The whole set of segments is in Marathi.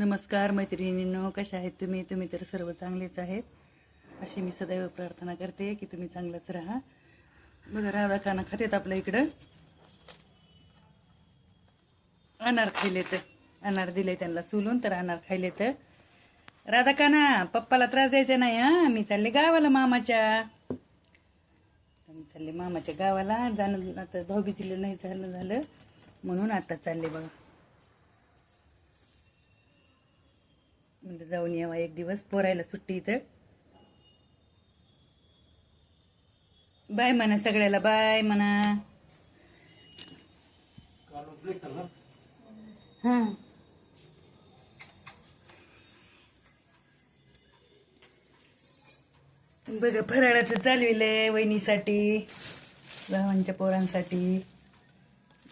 नमस्कार मैत्रिणींनो कशा आहेत तुम्ही? तुम्ही तर सर्व चांगलेच आहेत. अशी मी सदैव प्रार्थना करते की तुम्ही चांगलंच राहा. बघा राधा काना खातेत आपल्या इकडं. अनार खायले तर अनार दिले त्यांना सोलून तर अनार खायले तर राधा काना पप्पाला त्रास द्यायचा नाही हा? मी चालले गावाला मामाच्या. मी चालले मामाच्या गावाला. जाणं आता भाऊबीजीला नाही झालं झालं. म्हणून आता चालले बघा. म्हणजे जाऊन यावा एक दिवस पोरायला सुट्टी इथं. बाय म्हणा सगळ्याला बाय म्हणा. हा. बघा फराळाचं चालविलंय वहिनीसाठी भावांच्या पोरांसाठी.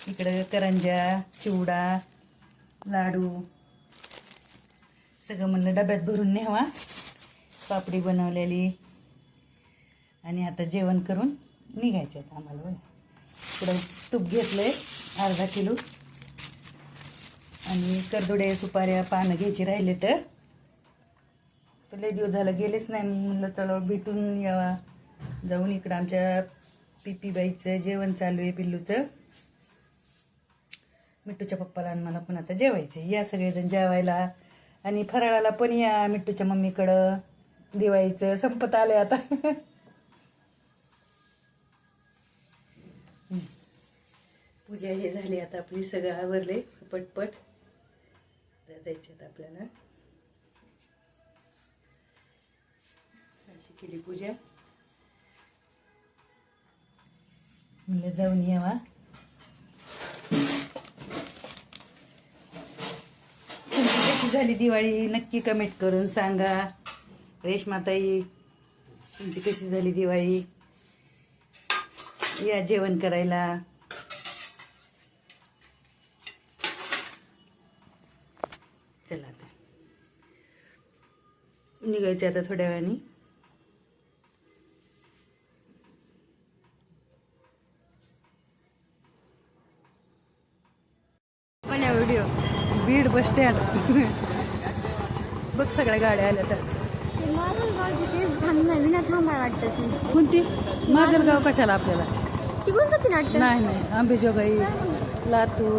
इकडं करंजा चिवडा लाडू. सगळं म्हणलं डब्यात भरून न्यावा. पापडी बनवलेली. आणि आता जेवण करून निघायचं आहे आम्हाला बघा. इकडं तूप घेतलं आहे अर्धा किलो. आणि करदुडे सुपाऱ्या पानं घ्यायची राहिले तर. तो लय दिवस झालं गेलेच नाही. म्हणलं चला भेटून यावा. जाऊन इकडं आमच्या पिपीबाईचं जेवण चालू आहे पिल्लूचं. मिठूच्या पप्पाला आणि मला पण आता जेवायचं या सगळेजण जेवायला. आणि फराळाला पण या मिठूच्या मम्मीकडं. दिवाळीचं संपत आलंय आता. पूजा हे झाली आता आपली सगळं आवरले पटपट. आता आपल्याला. अशी केली पूजा. म्हणलं जाऊन यावा तुमची कशी झाली दिवाळी नक्की कमेंट करून सांगा. रेशमाताई तुमची कशी झाली दिवाळी? या जेवण करायला. चला आता. निघायचं आता थोड्या वेळाने. पण व्हिडिओ. Beed bus stand. बघ सगळ्या गाड्या आल्या तर. कोणती? माजलगाव कशाला आपल्याला? तिकडून नाही नाही. आंबेजोगाई लातूर.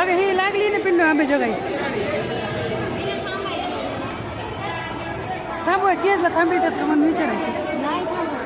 अगं ही लागली ना पिंडू आंब्याच्या आंबेजोगाई थांबवा केसला थांबी तर म्हणून विचारायचं.